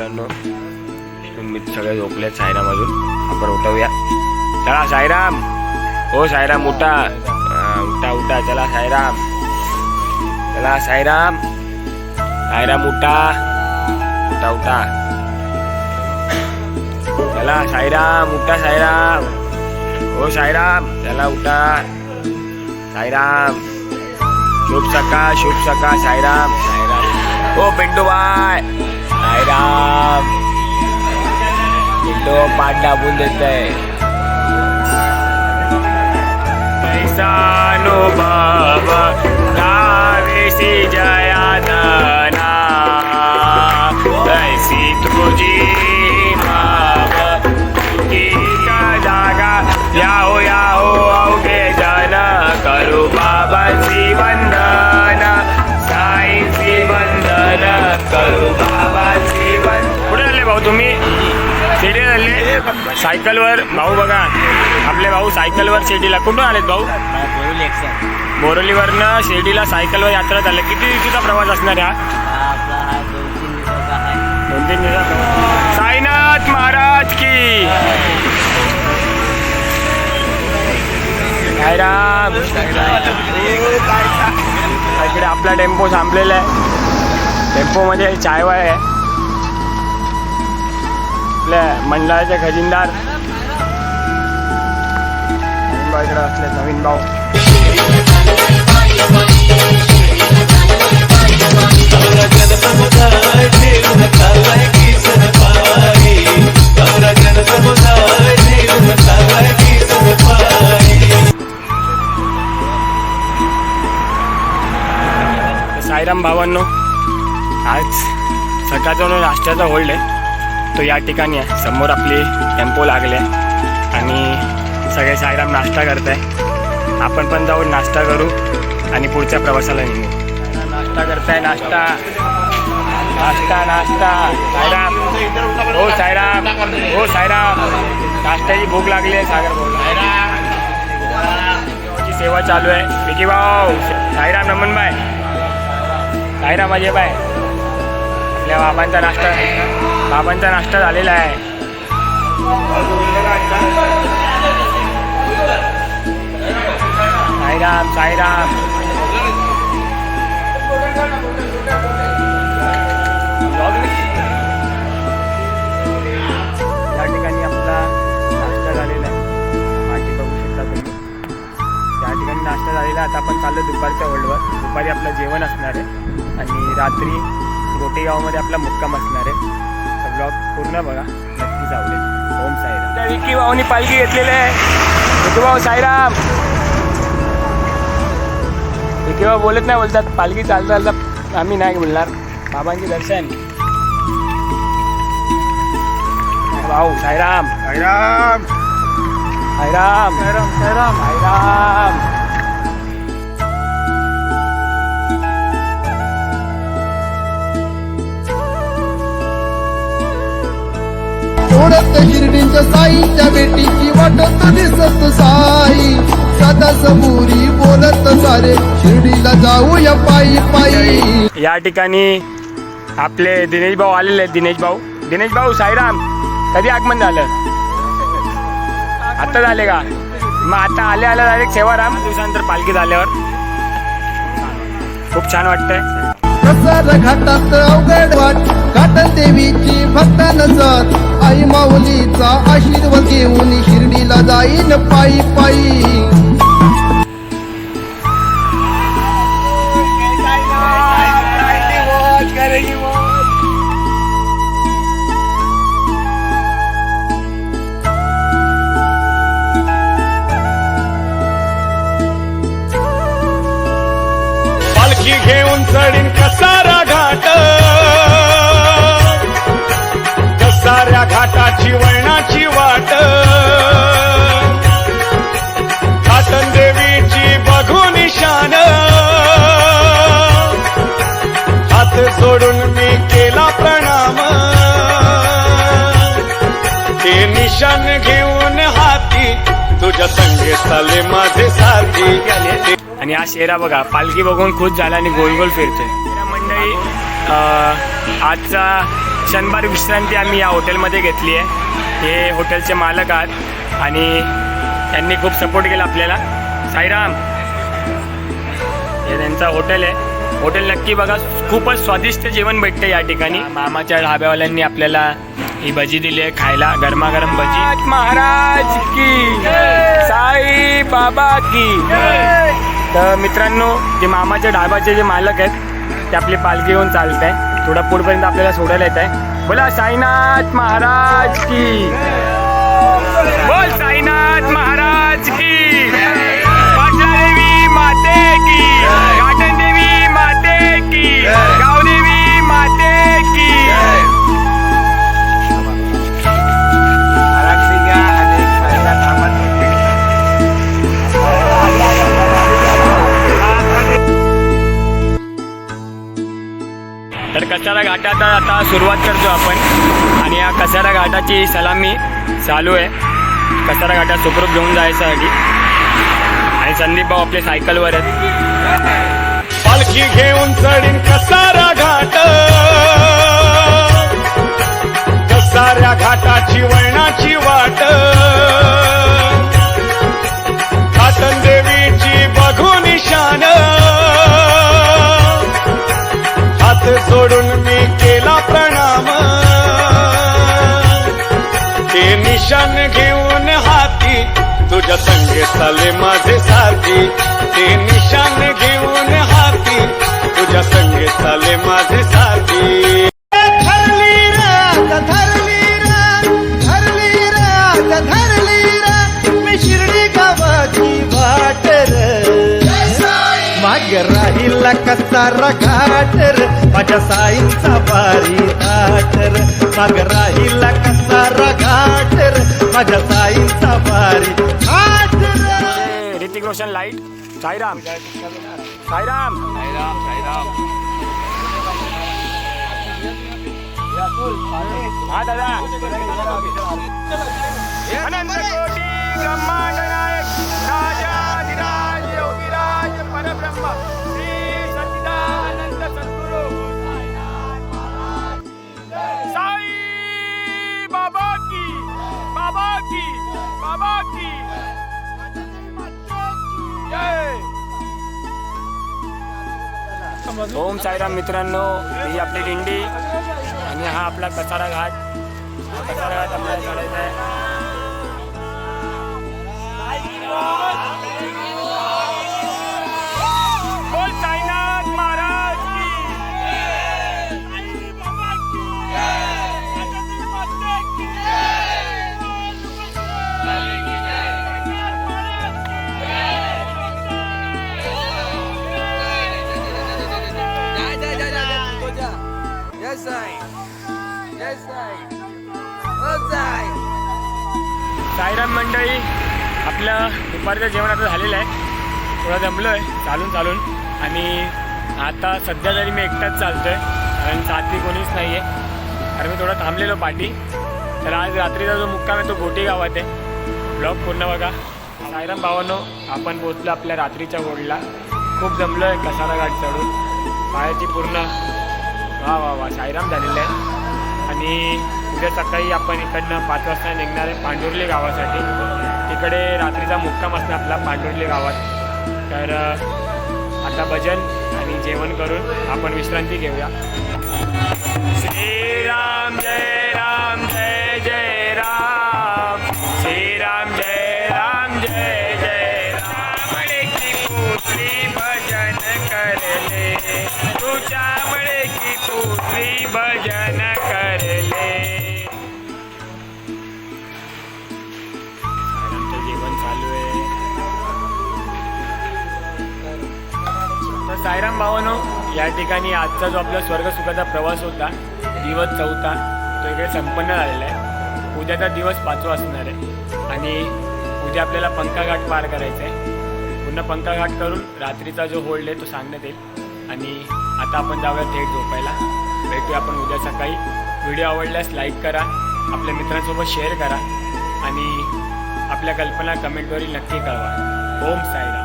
मित्रांनो मी सगळे झोपले सायराम अजून आपण उठवूया. चला सायराम. हो सायराम उठा. उठा उठा. चला सायराम. चला सायराम. सायराम उठा. उठा उठा. चला सायराम उठा सायराम. हो सायराम. चला उठा. सायराम. शुभ सकाळ शुभ सकाळ सायराम. सायराम हो पिंटू बाय सायराम तो पाठ दाबून देत आहे सायकलवर भाऊ बघा आपले भाऊ सायकलवर शिर्डीला. कुठून आलेत भाऊ? बोरलीवरनं शिर्डीला सायकलवर यात्रा झालं. किती दिवशीचा प्रवास असणार हा? दोन तीन दिवसाचा साईनाथ महाराज की! राम इकडे आपला टेम्पो थांबलेला आहे. टेम्पोमध्ये चायवाय आहे. आपल्या मंडळाचे खजिनदार. इकडे असले नवीन भाऊ. साईराम भावांनो आज सकाळचा नाश्त्याचा होल्ड आहे तो या ठिकाणी आहे. समोर आपली टेम्पो लागले आणि सगळे साईराम नाश्ता करत आहे आपण पण जाऊन नाश्ता करू आणि पुढच्या प्रवासाला निघू. नाश्ता करताय नाश्ता. नाश्ता नाश्ता. सायराम हो सायराम हो सायराम नाश्त्याची भूक लागली आहे सागर भाऊ. सेवा चालू आहे. विकी भाऊ सायराम नमन बाय सायराम अजय बाय आपल्या बाबांचा नाश्ता. बाबांचा नाश्ता झालेला आहे. साईराम साईराम. या ठिकाणी आपला नाश्ता झालेला आहे. माहिती बघू शकता तुम्ही. ठिकाणी नाश्ता झालेला आहे. आता आपण चाललो दुपारच्या ओल्डवर दुपारी आपलं जेवण असणार आहे. आणि रात्री गोटेगावमध्ये आपला मुक्काम असणार आहे. ब्लॉग पूर्ण बघा. नक्कीच आवडेल ओम साईराम. त्या विकी भाऊनी पालखी घेतलेली आहे. विकी भाऊ साईराम. विकी भाऊ बोलत नाही बोलतात पालखी चालता चालता आम्ही नाही बोलणार. बाबांचे दर्शन. भाऊ साईराम. साईराम. साईराम. साईराम साईराम. साईराम. ओढत शिर्डींच्या साईच्या भेटीची वाटत दिसत साई. सदा समोरी बोलत सारे शिर्डीला जाऊया पायी पायी. या ठिकाणी आपले दिनेश भाऊ आलेले आहेत दिनेश भाऊ. दिनेश भाऊ साईराम कधी आगमन झालं? आता झाले का? मग आता आले आल्या डायरेक्ट सेवाराम दिवसानंतर पालखी झाल्यावर. खूप छान वाटतंय. घाटात अवघड वाट घाटन देवीची भक्तान जात. आई माऊलीचा आशीर्वाद घेऊन शिर्डीला जाईन पायी पायी. घेऊन चढीन कसारा घाट. घाटाची वळणाची वाट. घाटन देवीची बघू निशान. हात जोडून मी केला प्रणाम. ते निशान घेऊन हाती तुझ्या संगे चाले माझे साथी. आणि हा शेरा बघा पालखी बघून खुश झाला आणि गोल गोल फिरतोय. मंडळी आजचा क्षणभर विश्रांती आम्ही या हॉटेलमध्ये घेतली आहे. हे हॉटेलचे मालक आहात आणि त्यांनी खूप सपोर्ट केला आपल्याला. साईराम हे त्यांचं हॉटेल आहे. हॉटेल नक्की बघा खूपच स्वादिष्ट जेवण भेटतं या ठिकाणी. मामाच्या ढाब्यावाल्यांनी आपल्याला ही भजी दिली आहे खायला गरमागरम भजी. महाराज की साई बाबा की तर मित्रांनो जे मामाच्या ढाब्याचे जे मालक आहेत ते आपली पालखी घेऊन चालत आहे थोडा पुढपर्यंत आपल्याला सोडायला येत आहे. बोला साईनाथ महाराज की. बोल साईनाथ. कसारा घाटात आता सुरुवात करतो आपण? आणि या कसारा घाटाची सलामी चालू आहे. कसारा घाटात सुखरूप घेऊन जायसाठी. आणि संदीप भाऊ आपले सायकलवर आहेत. पालखी घेऊन चढीन कसारा. ते निशान घेऊन हाती. तुझ्या संगे चाले माझे साथी. ते निशान घेऊन हाती. तुझ्या संगे चाले माझे साथी. धरली रात धरली रात धरली रात धरली रात. मी शिर्डी गावाची वाट माग राहील कसारा घाटर माझ्या साईंचा बारी दाटर माग राहील कसारा घाटर माझ्या साईंचा बारी ऋतिक रोशन लाइट साईराम साईराम साईराम. साईराम. हा दादा. अनंत कोटी ब्रह्मांड नायक राजाधिराज योगीराज परब्रह्म. ओम साईराम मित्रांनो ही आपली दिंडी आणि हा आपला कसारा घाट. कसारा घाट आपल्याला चढायचा आहे. साईराम मंडळी आपलं दुपारचं जेवण आता झालेलं आहे. थोडं जमलो आहे चालून चालून. आणि आता सध्या तरी मी एकटाच चालतोय कारण साथी कोणीच नाही आहे कारण मी थोडं थांबलेलो पाठी. तर आज रात्रीचा जो मुक्काम आहे तो गोटी गावात आहे. ब्लॉग पूर्ण बघा. साईराम भावानो आपण पोचलो आपल्या रात्रीच्या ओढला खूप जमलो आहे कसारा घाट चढून. पायाची पूर्ण वा वा वा साईराम झालेलं आहे. आणि उद्या सकाळी आपण इकडनं पाच वाजता निघणार आहे पांडुर्ली गावासाठी. तिकडे रात्रीचा मुक्काम असणार आपला पांडुर्ली गावात. तर आता भजन आणि जेवण करून आपण विश्रांती घेऊया. श्रीराम जय राम जय जय राम. श्रीराम जय राम जय जय राम. की पुत्री भजन करले. तुझ्या मळे की पुत्री भजन सायराम भावानो या ठिकाणी आजचा जो आपला स्वर्गसुखाचा प्रवास होता दिवस चौथा तो इकडे संपन्न झालेला आहे. उद्याचा दिवस पाचवा असणार आहे. आणि उद्या आपल्याला पंखाघाट पार करायचा आहे. पुन्हा पंखाघाट करून रात्रीचा जो होल्ड आहे तो सांगण्यात येईल. आणि आता आपण जाऊया थेट झोपायला. भेटूया आपण उद्या सकाळी. व्हिडिओ आवडल्यास लाईक करा आपल्या मित्रांसोबत शेअर करा. आणि आपल्या कल्पना कमेंटवरील नक्की कळवा. ओम सायराम